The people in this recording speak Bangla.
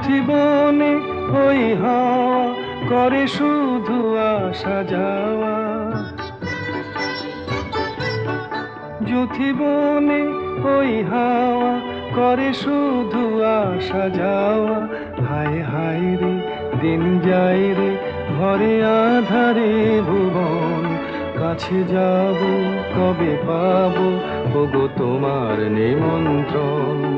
বনে ওই হাওয়া করে শুধু আসা যাওয়া। ওই হাওয়া করে শুধু আসা যাওয়া। হায় হায় রে, দিন যায় রে, ঘরে আধারে ভুবন। কাছে যাব, কবে পাবো, ওগো তোমার নিমন্ত্রণ।